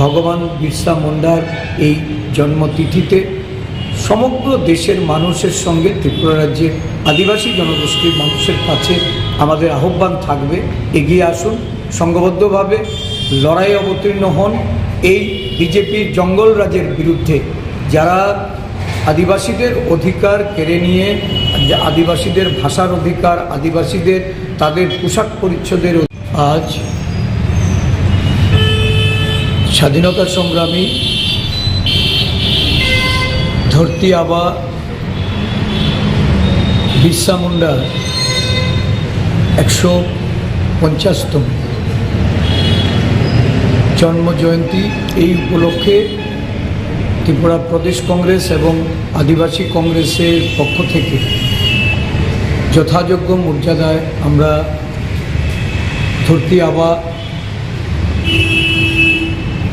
ভগবান বিরসা মুন্ডার এই জন্মতিথিতে সমগ্র দেশের মানুষের সঙ্গে ত্রিপুরা রাজ্যের আদিবাসী জনগোষ্ঠীর মানুষের কাছে আমাদের আহ্বান থাকবে। এগিয়ে আসুন, সংঘবদ্ধভাবে লড়াই অবতীর্ণ হন। এই বিজেপির জঙ্গল রাজের বিরুদ্ধে যারা আদিবাসীদের অধিকার কেড়ে নিয়ে, আদিবাসীদের ভাষার অধিকার, আদিবাসীদের তাদের পোশাক পরিচ্ছদের আজ স্বাধীনতা সংগ্রামী ধরতি আবা বিরসা মুন্ডার একশো পঞ্চাশতম। জন্মজয়ন্তী এই উপলক্ষে ত্রিপুরা প্রদেশ কংগ্রেস এবং আদিবাসী কংগ্রেসের পক্ষ থেকে যথাযোগ্য মর্যাদায় আমরা ধরতি আবা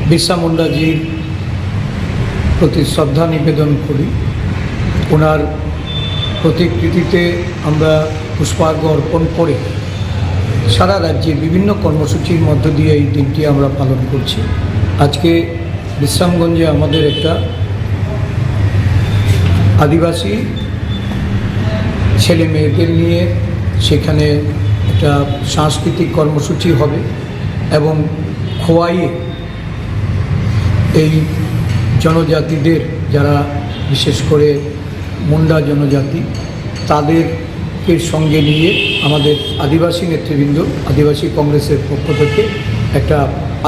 বিরসা মুন্ডাজির প্রতি শ্রদ্ধা নিবেদন করি। ওনার প্রতিকৃতিতে আমরা পুষ্পার্ঘ অর্পণ করে সারা রাজ্যে বিভিন্ন কর্মসূচির মধ্য দিয়ে এই দিনটি আমরা পালন করছি। আজকে বিশ্রামগঞ্জে আমাদের একটা আদিবাসী ছেলে মেয়েদের নিয়ে সেখানে একটা সাংস্কৃতিক কর্মসূচি হবে এবং খোয়াইয়ে এই জনজাতিদের যারা বিশেষ করে মুন্ডা জনজাতি, তাদেরকে সঙ্গে নিয়ে আমাদের আদিবাসী নেতৃবৃন্দ, আদিবাসী কংগ্রেসের পক্ষ থেকে একটা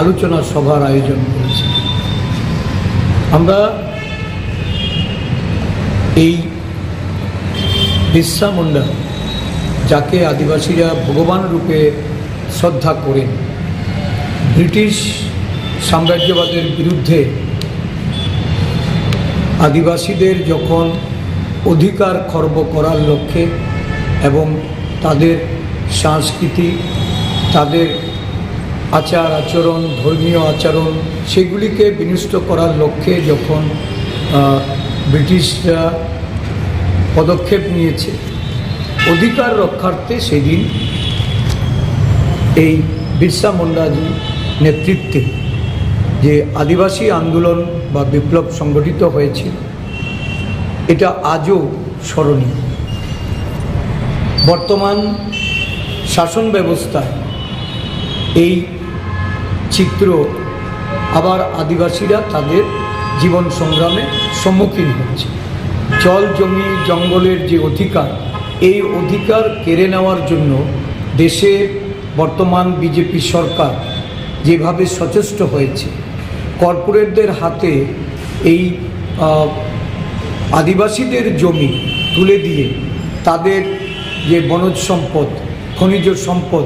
আলোচনা সভার আয়োজন করেছি। আমরা এই বিরসা মুন্ডা, যাকে আদিবাসীরা ভগবান রূপে শ্রদ্ধা করেন, ব্রিটিশ সাম্রাজ্যবাদের বিরুদ্ধে আদিবাসীদের যখন অধিকার খর্ব করার লক্ষ্যে এবং তাদের সংস্কৃতি, তাদের আচার আচরণ, ধর্মীয় আচরণ সেগুলিকে বিনষ্ট করার লক্ষ্যে যখন ব্রিটিশরা পদক্ষেপ নিয়েছে, অধিকার রক্ষার্থে সেদিন এই বিরসা মুন্ডাজি নেতৃত্বে যে আদিবাসী আন্দোলন বা বিপ্লব সংগঠিত হয়েছিল এটা আজও স্মরণীয়। বর্তমান শাসন ব্যবস্থায় এই চিত্র আবার আদিবাসীরা তাদের জীবন সংগ্রামে সম্মুখীন হচ্ছে। জল জমি জঙ্গলের যে অধিকার, এই অধিকার কেড়ে নেওয়ার জন্য দেশে বর্তমান বিজেপি সরকার যেভাবে সচেষ্ট হয়েছে কর্পোরেটদের হাতে এই আদিবাসীদের জমি তুলে দিয়ে তাদের যে বনজ সম্পদ, খনিজ সম্পদ,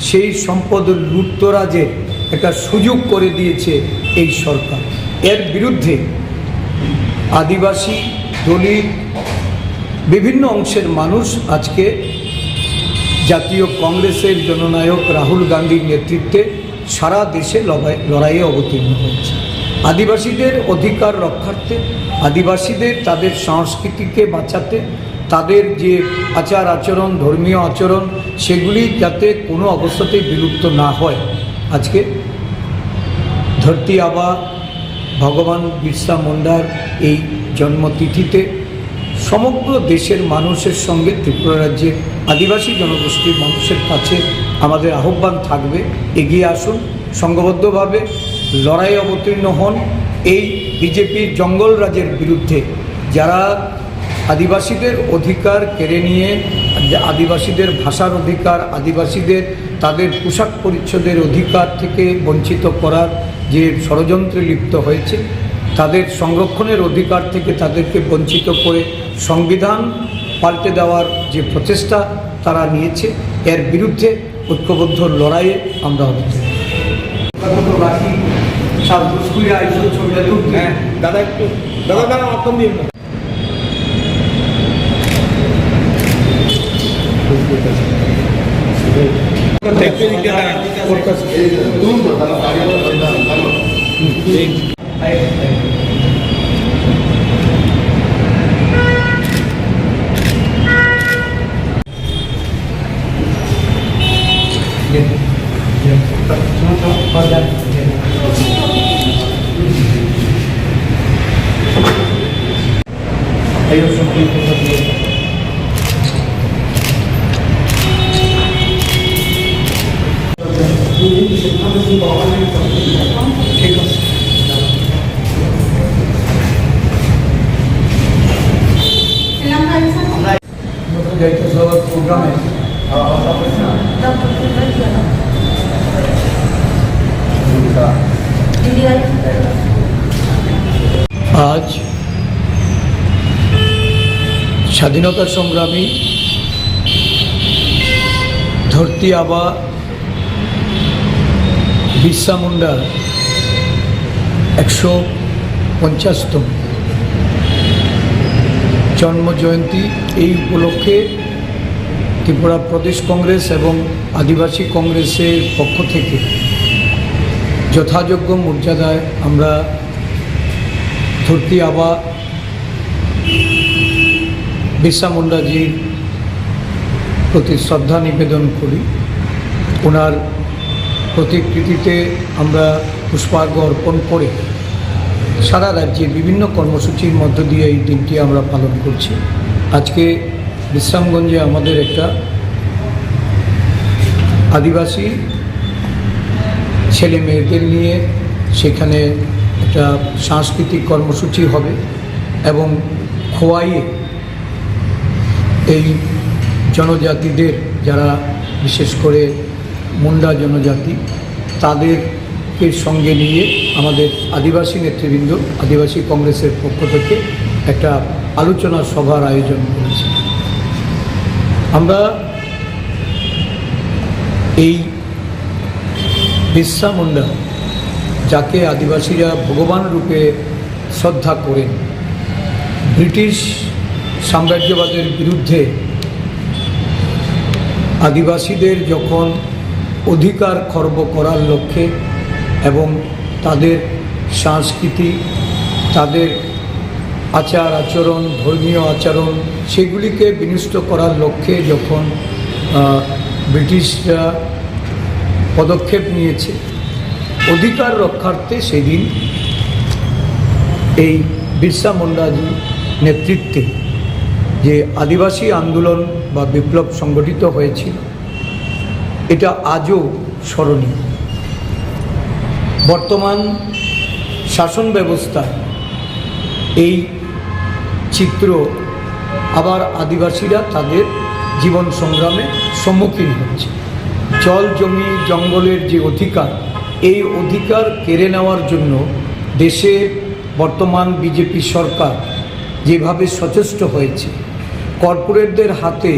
সেই সম্পদ লুটতরাজের একটা সুযোগ করে দিয়েছে এই সরকার। এর বিরুদ্ধে আদিবাসী, দলিত, বিভিন্ন অংশের মানুষ আজকে জাতীয় কংগ্রেসের জননায়ক রাহুল গান্ধীর নেতৃত্বে সারা দেশে লড়াই লড়াইয়ে অবতীর্ণ হয়েছে। আদিবাসীদের অধিকার রক্ষার্থে, আদিবাসীদের তাদের সংস্কৃতিকে বাঁচাতে, তাদের যে আচার আচরণ, ধর্মীয় আচরণ, সেগুলি যাতে কোনো অবস্থাতেই বিলুপ্ত না হয়। আজকে ধরতি আবা ভগবান বিরসা মুন্ডার এই জন্মতিথিতে সমগ্র দেশের মানুষের সঙ্গে ত্রিপুরা রাজ্যের আদিবাসী জনগোষ্ঠীর মানুষের কাছে আমাদের আহ্বান থাকবে, এগিয়ে আসুন, সংঘবদ্ধভাবে লড়াই অবতীর্ণ হন। এই বিজেপির জঙ্গল রাজের বিরুদ্ধে যারা আদিবাসীদের অধিকার কেড়ে নিয়ে আদিবাসীদের ভাষার অধিকার, আদিবাসীদের তাদের পোশাক পরিচ্ছদের অধিকার থেকে বঞ্চিত করার যে ষড়যন্ত্রে লিপ্ত হয়েছে, তাদের সংরক্ষণের অধিকার থেকে তাদেরকে বঞ্চিত করে সংবিধান পাল্টে দেওয়ার যে প্রচেষ্টা তারা নিয়েছে, এর বিরুদ্ধে ঐক্যবদ্ধ লড়াইয়ে আমরা হ্যাঁ দাদা একটু দাদা দাদা অপন দিন দেখতে 同志们，大家好。哎呦，兄弟，兄弟。同志们，你们是他们领导安排的同志，来吗？来。你们刚才说刚才。我今天做了一个报告。স্বাধীনতা সংগ্রামী ধরতি আবা বিরসা মুন্ডার একশো পঞ্চাশতম জন্ম জয়ন্তী এই উপলক্ষে ত্রিপুরা প্রদেশ কংগ্রেস এবং আদিবাসী কংগ্রেসের পক্ষ থেকে যথাযোগ্য মর্যাদায় আমরা ধরতি আবা বিরসা প্রতি শ্রদ্ধা নিবেদন করি। ওনার প্রতিকৃতিতে আমরা পুষ্পার্ঘ্য অর্পণ করে সারা রাজ্যে বিভিন্ন কর্মসূচির মধ্য দিয়ে এই দিনটি আমরা পালন করছি। আজকে বিশ্রামগঞ্জে আমাদের একটা আদিবাসী ছেলে মেয়েদের নিয়ে সেখানে একটা সাংস্কৃতিক কর্মসূচি হবে এবং খোয়াইয়ে এই জনজাতিদের যারা বিশেষ করে মুন্ডা জনজাতি, তাদেরকে সঙ্গে নিয়ে আমাদের আদিবাসী নেতৃবৃন্দ, আদিবাসী কংগ্রেসের পক্ষ থেকে একটা আলোচনা সভার আয়োজন করেছি। আমরা এই বিশ্বা মুন্ডা, যাকে আদিবাসীরা ভগবান রূপে শ্রদ্ধা করেন, ব্রিটিশ সাম্রাজ্যবাদের বিরুদ্ধে আদিবাসীদের যখন অধিকার খর্ব করার লক্ষ্যে এবং তাদের সংস্কৃতি, তাদের আচার আচরণ, ধর্মীয় আচরণ সেগুলিকে বিনষ্ট করার লক্ষ্যে যখন ব্রিটিশরা পদক্ষেপ নিয়েছে, অধিকার রক্ষার্থে সেদিন এই বিরসা মুন্ডাজি নেতৃত্বে যে আদিবাসী আন্দোলন বা বিপ্লব সংগঠিত হয়েছিল, এটা আজও স্মরণীয়। বর্তমান শাসন ব্যবস্থা এই চিত্র আবার আদিবাসীরা তাদের জীবন সংগ্রামে সম্মুখীন হচ্ছে। জল, জমি, জঙ্গলের যে অধিকার, এই অধিকার কেড়ে নেওয়ার জন্য দেশে বর্তমান বিজেপি সরকার যেভাবে সচেষ্ট হয়েছে কর্পোরেটদের হাতে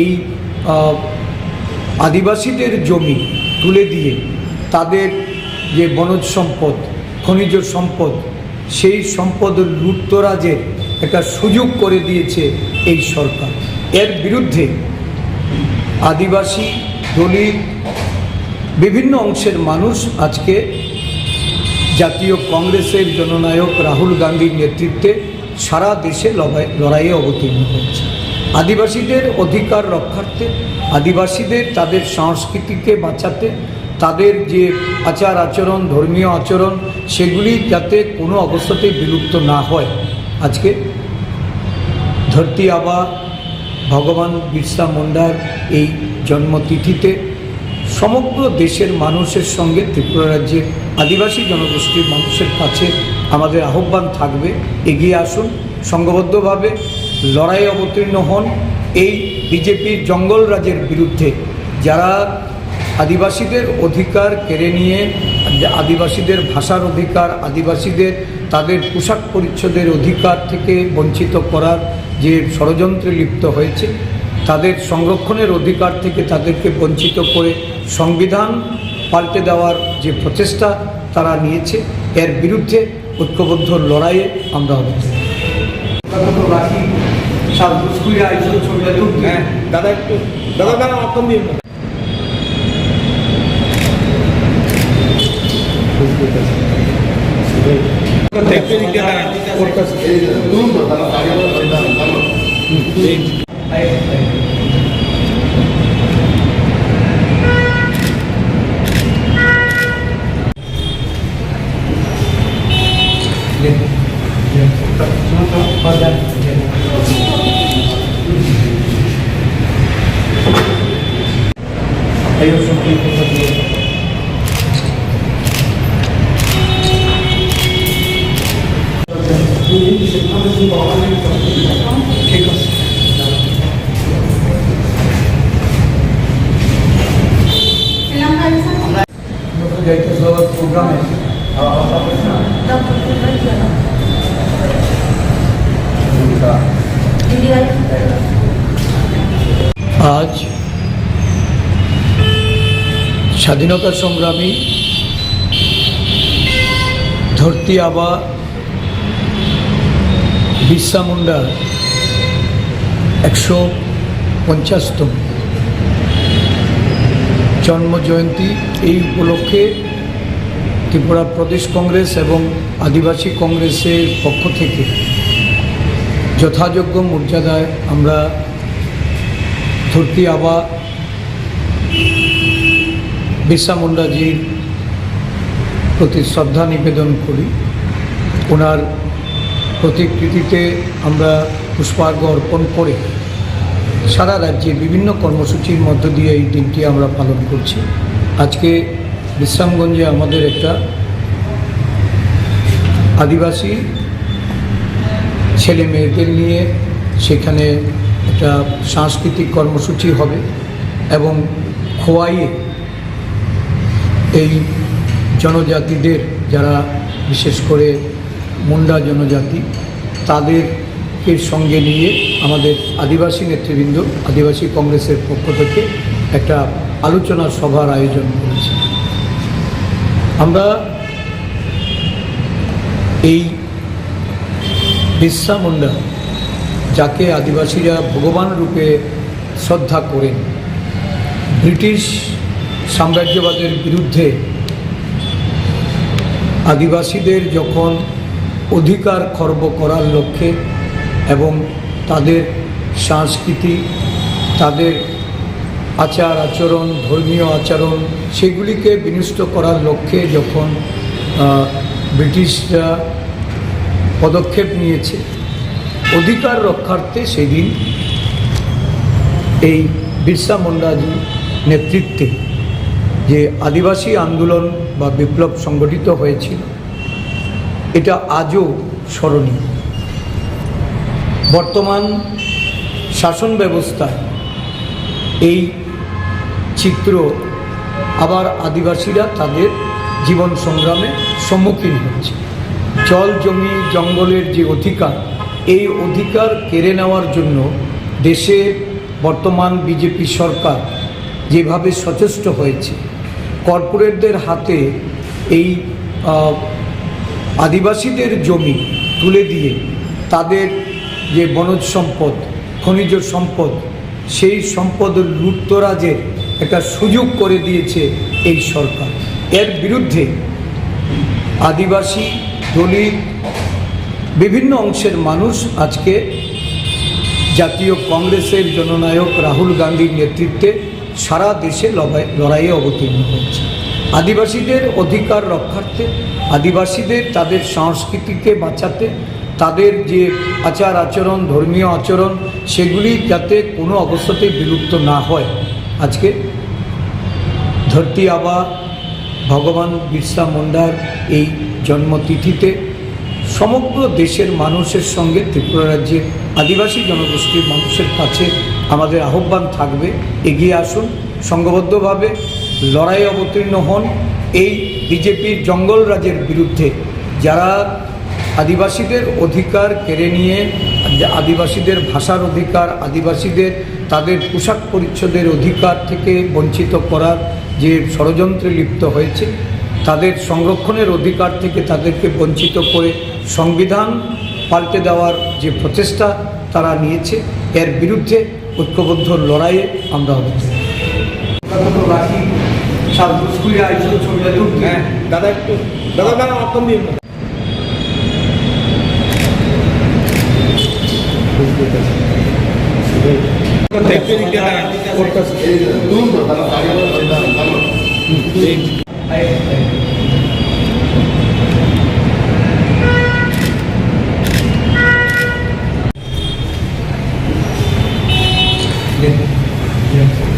এই আদিবাসীদের জমি তুলে দিয়ে তাদের যে বনজ সম্পদ, খনিজ সম্পদ, সেই সম্পদ লুটতরাজের একটা সুযোগ করে দিয়েছে এই সরকার। এর বিরুদ্ধে আদিবাসী, দলিত, বিভিন্ন অংশের মানুষ আজকে জাতীয় কংগ্রেসের জননায়ক রাহুল গান্ধীর নেতৃত্বে সারা দেশে লড়াই- লড়াইয়ে অবতীর্ণ হচ্ছে আদিবাসীদের অধিকার রক্ষার্থে, আদিবাসীদের তাদের সংস্কৃতিকে বাঁচাতে, তাদের যে আচার আচরণ, ধর্মীয় আচরণ, সেগুলি যাতে কোনো অবস্থাতেই বিলুপ্ত না হয়। আজকে ধরতি আবা ভগবান বিরসা মুন্ডার এই জন্মতিথিতে সমগ্র দেশের মানুষের সঙ্গে ত্রিপুরা রাজ্যের আদিবাসী জনগোষ্ঠীর মানুষের কাছে আমাদের আহ্বান থাকবে, এগিয়ে আসুন, সংঘবদ্ধভাবে লড়াই অবতীর্ণ হন। এই বিজেপির জঙ্গল রাজের বিরুদ্ধে যারা আদিবাসীদের অধিকার কেড়ে নিয়ে, আদিবাসীদের ভাষার অধিকার, আদিবাসীদের তাদের পোশাক পরিচ্ছদের অধিকার থেকে বঞ্চিত করার যে ষড়যন্ত্রে লিপ্ত হয়েছে, তাদের সংরক্ষণের অধিকার থেকে তাদেরকে বঞ্চিত করে সংবিধান পাল্টে দেওয়ার যে প্রচেষ্টা তারা নিয়েছে, এর বিরুদ্ধে ঐক্যবদ্ধ লড়াইয়ে আমরা হ্যাঁ দাদা একটু দাদা দাদা দেখতে ঠিক আছে যাইতে প্রোগ্রামে স্বাধীনতা সংগ্রামী ধরতি আবা বিরসা মুন্ডার একশো পঞ্চাশতম জন্ম জয়ন্তী এই উপলক্ষে ত্রিপুরা প্রদেশ কংগ্রেস এবং আদিবাসী কংগ্রেসের পক্ষ থেকে যথাযোগ্য মর্যাদায় আমরা ধরতি আবা বিরসা মুন্ডাজির প্রতি শ্রদ্ধা নিবেদন করি। ওনার প্রতিকৃতিতে আমরা পুষ্পার্ঘ্য অর্পণ করে সারা রাজ্যে বিভিন্ন কর্মসূচির মধ্য দিয়ে এই দিনটি আমরা পালন করছি। আজকে বিশ্রামগঞ্জে আমাদের একটা আদিবাসী ছেলে মেয়েদের নিয়ে সেখানে একটা সাংস্কৃতিক কর্মসূচি হবে এবং খোয়াইয়ে এই জনজাতিদের যারা বিশেষ করে মুন্ডা জনজাতি, তাদেরকে সঙ্গে নিয়ে আমাদের আদিবাসী নেতৃবৃন্দ, আদিবাসী কংগ্রেসের পক্ষ থেকে একটা আলোচনা সভার আয়োজন করেছি। আমরা এই বিশ্বা মুন্ডা, যাকে আদিবাসীরা ভগবান রূপে শ্রদ্ধা করেন, ব্রিটিশ সাম্রাজ্যবাদের বিরুদ্ধে আদিবাসীদের যখন অধিকার খর্ব করার লক্ষ্যে এবং তাদের সংস্কৃতি, তাদের আচার আচরণ, ধর্মীয় আচরণ, সেগুলিকে বিনষ্ট করার লক্ষ্যে যখন ব্রিটিশরা পদক্ষেপ নিয়েছে, অধিকার রক্ষার্থে সেদিন এই বিরসা মুন্ডাজি নেতৃত্বে যে আদিবাসী আন্দোলন বা বিপ্লব সংগঠিত হয়েছিল, এটা আজও স্মরণীয়। বর্তমান শাসন ব্যবস্থায় এই চিত্র আবার আদিবাসীরা তাদের জীবন সংগ্রামে সম্মুখীন হচ্ছে। জল, জমি, জঙ্গলের যে অধিকার, এই অধিকার কেড়ে নেওয়ার জন্য দেশে বর্তমান বিজেপি সরকার যেভাবে সচেষ্ট হয়েছে। কর্পোরেটদের হাতে এই আদিবাসীদের জমি তুলে দিয়ে তাদের যে বনজ সম্পদ, খনিজ সম্পদ, সেই সম্পদ লুটতরাজের একটা সুযোগ করে দিয়েছে এই সরকার। এর বিরুদ্ধে আদিবাসী, দলিত, বিভিন্ন অংশের মানুষ আজকে জাতীয় কংগ্রেসের জননায়ক রাহুল গান্ধীর নেতৃত্বে সারা দেশে লড়াই, লড়াইয়ে অবতীর্ণ হচ্ছে আদিবাসীদের অধিকার রক্ষার্থে, আদিবাসীদের তাদের সংস্কৃতিকে বাঁচাতে, তাদের যে আচার আচরণ, ধর্মীয় আচরণ, সেগুলি যাতে কোনো অবস্থাতেই বিলুপ্ত না হয়। আজকে ধরতি আবা ভগবান বিরসা মুন্ডার এই জন্মতিথিতে সমগ্র দেশের মানুষের সঙ্গে ত্রিপুরা রাজ্যের আদিবাসী জনগোষ্ঠীর মানুষের কাছে আমাদের আহ্বান থাকবে, এগিয়ে আসুন, সংঘবদ্ধভাবে লড়াই অবতীর্ণ হন। এই বিজেপির জঙ্গল রাজের বিরুদ্ধে যারা আদিবাসীদের অধিকার কেড়ে নিয়ে, আদিবাসীদের ভাষার অধিকার, আদিবাসীদের তাদের পোশাক পরিচ্ছদের অধিকার থেকে বঞ্চিত করার যে ষড়যন্ত্রে লিপ্ত হয়েছে, তাদের সংরক্ষণের অধিকার থেকে তাদেরকে বঞ্চিত করে সংবিধান পাল্টে দেওয়ার যে প্রচেষ্টা তারা নিয়েছে, এর বিরুদ্ধে ঐক্যবদ্ধ লড়াইয়ে আমরা হ্যাঁ দাদা একটু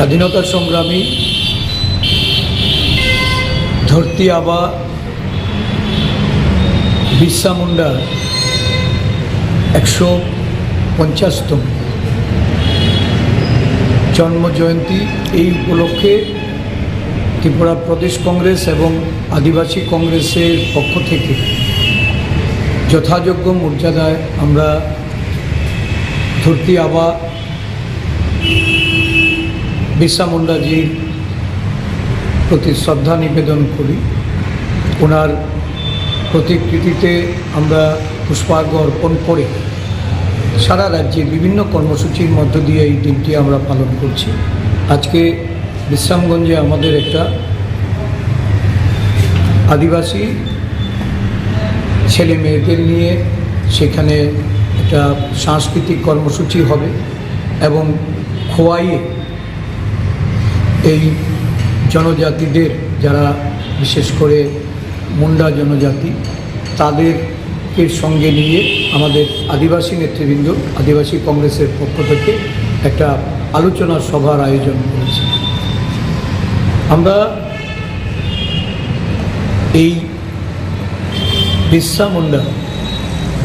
স্বাধীনতা সংগ্রামী ধরতি আবা বিরসা মুন্ডার একশো পঞ্চাশতম। জন্মজয়ন্তী এই উপলক্ষে ত্রিপুরা প্রদেশ কংগ্রেস এবং আদিবাসী কংগ্রেসের পক্ষ থেকে যথাযোগ্য মর্যাদায় আমরা ধরতি আবা বিরসা মুন্ডাজির প্রতি শ্রদ্ধা নিবেদন করি। ওনার প্রতিকৃতিতে আমরা পুষ্পার্ঘ অর্পণ করে সারা রাজ্যে বিভিন্ন কর্মসূচির মধ্য দিয়ে এই দিনটি আমরা পালন করছি। আজকে বিশ্রামগঞ্জে আমাদের একটা আদিবাসী ছেলে মেয়েদের নিয়ে সেখানে একটা সাংস্কৃতিক কর্মসূচি হবে এবং খোয়াইয়ে এই জনজাতিদের, যারা বিশেষ করে মুন্ডা জনজাতি, তাদেরকে সঙ্গে নিয়ে আমাদের আদিবাসী নেতৃবৃন্দ, আদিবাসী কংগ্রেসের পক্ষ থেকে একটা আলোচনা সভার আয়োজন করেছি। আমরা এই বিরসা মুন্ডা,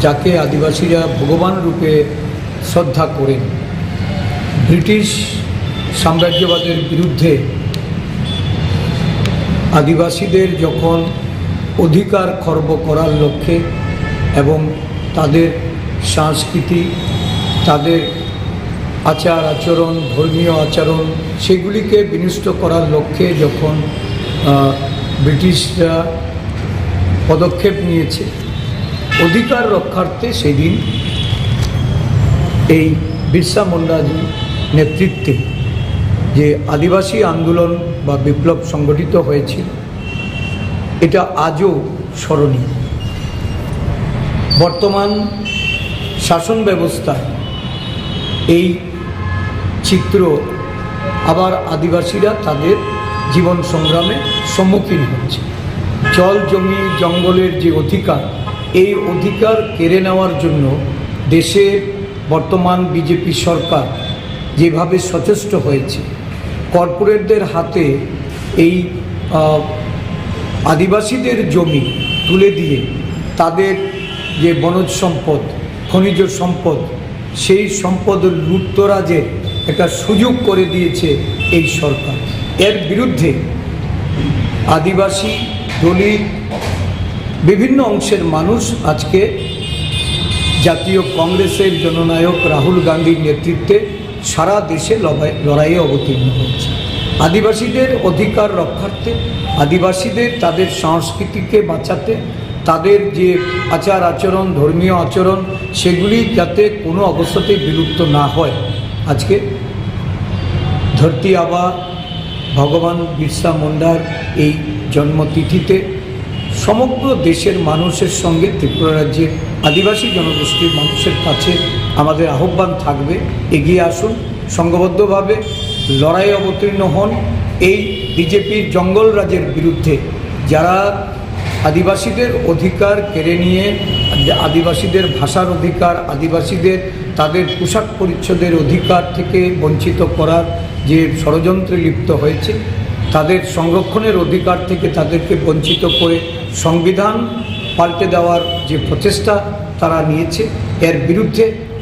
যাকে আদিবাসীরা ভগবান রূপে শ্রদ্ধা করেন, ব্রিটিশ সাম্রাজ্যবাদের বিরুদ্ধে আদিবাসীদের যখন অধিকার খর্ব করার লক্ষ্যে এবং তাদের সংস্কৃতি, তাদের আচার আচরণ, ধর্মীয় আচরণ সেগুলিকে বিনষ্ট করার লক্ষ্যে যখন ব্রিটিশরা পদক্ষেপ নিয়েছে, অধিকার রক্ষার্থে সেদিন এই বিরসা নেতৃত্বে যে আদিবাসী আন্দোলন বা বিপ্লব সংগঠিত হয়েছিল এটা আজও স্মরণীয়। বর্তমান শাসন ব্যবস্থায় এই চিত্র আবার আদিবাসীরা তাদের জীবন সংগ্রামে সম্মুখীন হচ্ছে। জল, জমি, জঙ্গলের যে অধিকার, এই অধিকার কেড়ে নেওয়ার জন্য দেশে বর্তমান বিজেপি সরকার যেভাবে সচেষ্ট হয়েছে কর্পোরেটদের হাতে এই আদিবাসীদের জমি তুলে দিয়ে তাদের যে বনজ সম্পদ, খনিজ সম্পদ, সেই সম্পদ লুটতরাজের একটা সুযোগ করে দিয়েছে এই সরকার। এর বিরুদ্ধে আদিবাসী দলিত বিভিন্ন অংশের মানুষ আজকে জাতীয় কংগ্রেসের জননায়ক রাহুল গান্ধীর নেতৃত্বে সারা দেশে লড়াই- লড়াইয়ে অবতীর্ণ হচ্ছে আদিবাসীদের অধিকার রক্ষার্থে, আদিবাসীদের তাদের সংস্কৃতিকে বাঁচাতে, তাদের যে আচার আচরণ, ধর্মীয় আচরণ, সেগুলি যাতে কোনো অবস্থাতেই বিলুপ্ত না হয়। আজকে ধরতি আবা ভগবান বিরসা মুন্ডার এই জন্মতিথিতে সমগ্র দেশের মানুষের সঙ্গে ত্রিপুরা রাজ্যের আদিবাসী জনগোষ্ঠীর মানুষের কাছে আমাদের আহ্বান থাকবে, এগিয়ে আসুন, সংঘবদ্ধভাবে লড়াই অবতীর্ণ হন। এই বিজেপির জঙ্গল রাজের বিরুদ্ধে যারা আদিবাসীদের অধিকার কেড়ে নিয়ে, আদিবাসীদের ভাষার অধিকার, আদিবাসীদের তাদের পোশাক পরিচ্ছদের অধিকার থেকে বঞ্চিত করার যে ষড়যন্ত্রে লিপ্ত হয়েছে, তাদের সংরক্ষণের অধিকার থেকে তাদেরকে বঞ্চিত করে সংবিধান পাল্টে দেওয়ার যে প্রচেষ্টা তারা নিয়েছে, এর বিরুদ্ধে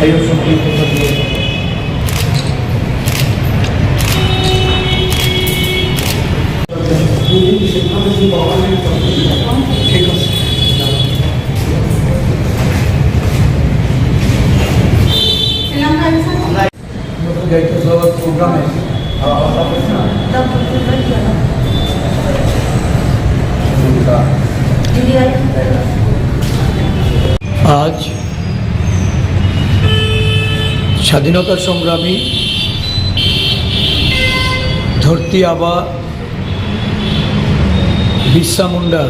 Aí eu sou muito contador. Thank you. স্বাধীনতা সংগ্রামী ধরতি আবা বিরসা মুন্ডার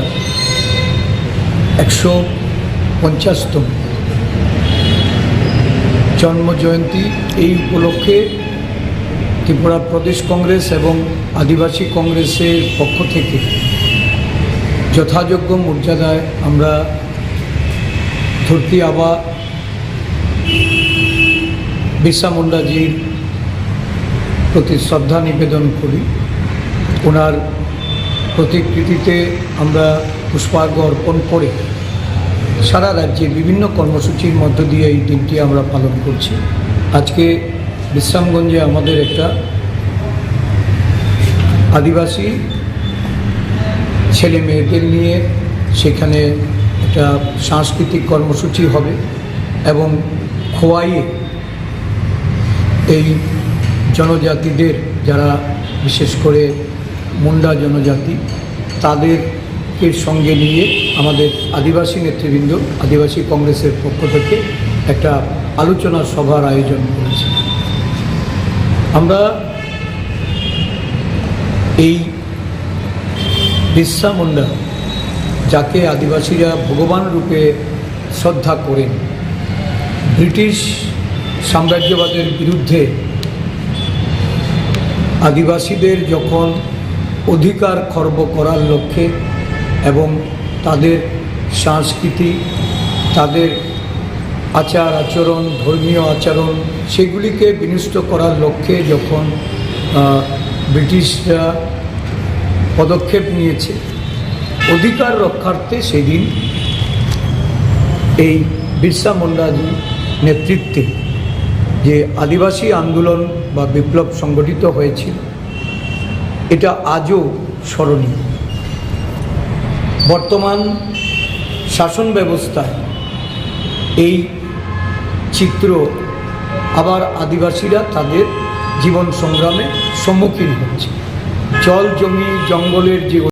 একশো পঞ্চাশতম জন্মজয়ন্তী। এই উপলক্ষে ত্রিপুরা প্রদেশ কংগ্রেস এবং আদিবাসী কংগ্রেসের পক্ষ থেকে যথাযোগ্য মর্যাদায় আমরা ধরতি আবা বিরসা মুন্ডাজির প্রতি শ্রদ্ধা নিবেদন করি। ওনার প্রতিকৃতিতে আমরা পুষ্পার্ঘ অর্পণ করে সারা রাজ্যে বিভিন্ন কর্মসূচির মধ্য দিয়ে এই দিনটি আমরা পালন করছি। আজকে বিশ্রামগঞ্জে আমাদের একটা আদিবাসী ছেলে মেয়েদের নিয়ে সেখানে একটা সাংস্কৃতিক কর্মসূচি হবে এবং খোয়াইয়ে এই জনজাতিদের যারা বিশেষ করে মুন্ডা জনজাতি, তাদেরকে সঙ্গে নিয়ে আমাদের আদিবাসী নেতৃবৃন্দ, আদিবাসী কংগ্রেসের পক্ষ থেকে একটা আলোচনা সভার আয়োজন করেছি। আমরা এই বিরসা মুন্ডা, যাকে আদিবাসীরা ভগবান রূপে শ্রদ্ধা করেন, ব্রিটিশ সাম্রাজ্যবাদের বিরুদ্ধে আদিবাসীদের যখন অধিকার খর্ব করার লক্ষ্যে এবং তাদের সংস্কৃতি, তাদের আচার আচরণ, ধর্মীয় আচরণ, সেগুলিকে বিনষ্ট করার লক্ষ্যে যখন ব্রিটিশরা পদক্ষেপ নিয়েছে, অধিকার রক্ষার্থে সেদিন এই বিরসা মুন্ডাজি নেতৃত্বে যে আদিবাসী আন্দোলন বা বিপ্লব সংগঠিত হয়েছিল, এটা আজও স্মরণীয়। বর্তমান শাসন ব্যবস্থায় এই চিত্র আবার আদিবাসীরা তাদের জীবন সংগ্রামে সম্মুখীন হচ্ছে। জল জমি, জঙ্গলের যে